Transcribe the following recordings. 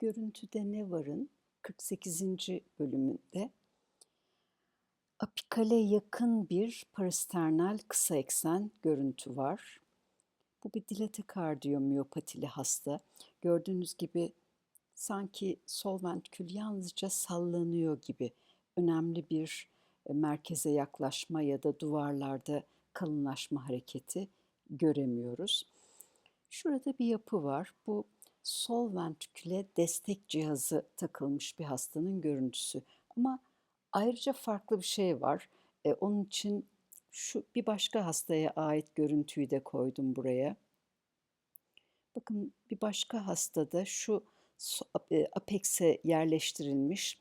Görüntüde ne varın 48. bölümünde apikale yakın bir parasternal kısa eksen görüntü var. Bu bir dilate kardiyomiyopatili hasta. Gördüğünüz gibi sanki sol ventrikül yalnızca sallanıyor gibi önemli bir e, merkeze yaklaşma ya da duvarlarda kalınlaşma hareketi göremiyoruz. Şurada bir yapı var. Bu sol ventriküle destek cihazı takılmış bir hastanın görüntüsü. Ama ayrıca farklı bir şey var. E, onun için şu bir başka hastaya ait görüntüyü de koydum buraya. Bakın bir başka hastada şu e, apex'e yerleştirilmiş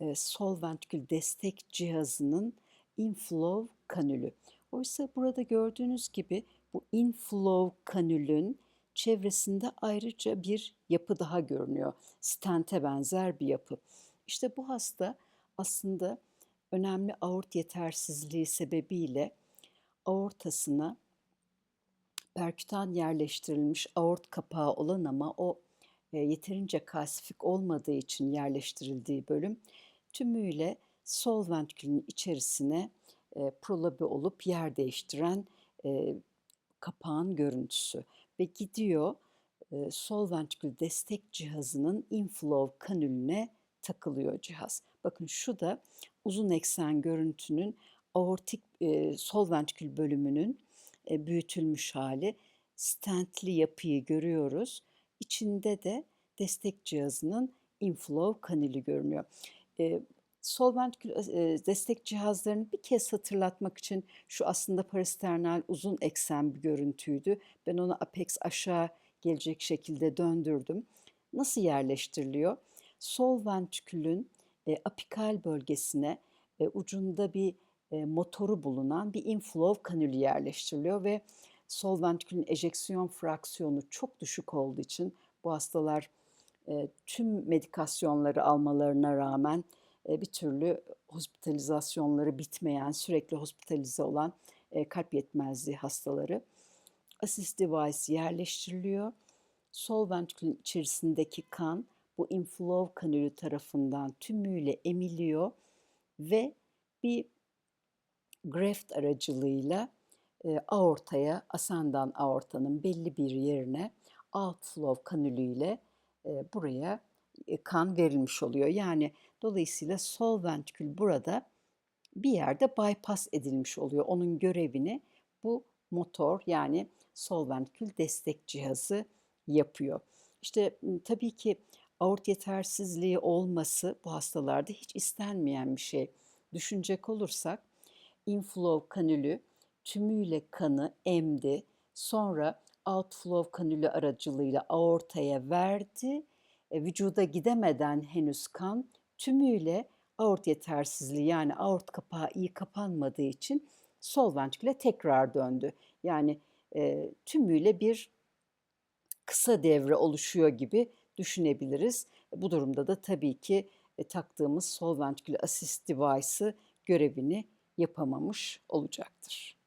e, sol ventrikül destek cihazının inflow kanülü. Oysa burada gördüğünüz gibi bu inflow kanülün çevresinde ayrıca bir yapı daha görünüyor. Stente benzer bir yapı. İşte bu hasta aslında önemli aort yetersizliği sebebiyle aortasına perkütan yerleştirilmiş aort kapağı olan ama o e, yeterince kalsifik olmadığı için yerleştirildiği bölüm tümüyle sol ventrikülün içerisine e, prolabi olup yer değiştiren e, kapağın görüntüsü ve gidiyor e, sol ventrikül destek cihazının inflow kanülüne takılıyor cihaz. Bakın şu da uzun eksen görüntünün aortik e, sol ventrikül bölümünün e, büyütülmüş hali. Stentli yapıyı görüyoruz. İçinde de destek cihazının inflow kanülü görünüyor. E, sol ventrikül e, destek cihazlarını bir kez hatırlatmak için şu aslında parasternal uzun eksen bir görüntüydü. Ben onu apex aşağı gelecek şekilde döndürdüm. Nasıl yerleştiriliyor? Sol ventrikülün e, apikal bölgesine e, ucunda bir e, motoru bulunan bir inflow kanülü yerleştiriliyor ve sol ventrikülün ejeksiyon fraksiyonu çok düşük olduğu için bu hastalar e, tüm medikasyonları almalarına rağmen e, bir türlü hospitalizasyonları bitmeyen, sürekli hospitalize olan kalp yetmezliği hastaları. Assist device yerleştiriliyor. Sol ventrikülün içerisindeki kan bu inflow kanülü tarafından tümüyle emiliyor ve bir graft aracılığıyla aortaya, asendan aortanın belli bir yerine outflow kanülüyle buraya kan verilmiş oluyor. Yani dolayısıyla sol ventrikül burada bir yerde bypass edilmiş oluyor. Onun görevini bu motor yani sol ventrikül destek cihazı yapıyor. İşte tabii ki aort yetersizliği olması bu hastalarda hiç istenmeyen bir şey. Düşünecek olursak inflow kanülü tümüyle kanı emdi. Sonra outflow kanülü aracılığıyla aortaya verdi e, vücuda gidemeden henüz kan tümüyle aort yetersizliği yani aort kapağı iyi kapanmadığı için sol ventriküle tekrar döndü. Yani e, tümüyle bir kısa devre oluşuyor gibi düşünebiliriz. Bu durumda da tabii ki e, taktığımız sol ventrikül assist device'ı görevini yapamamış olacaktır.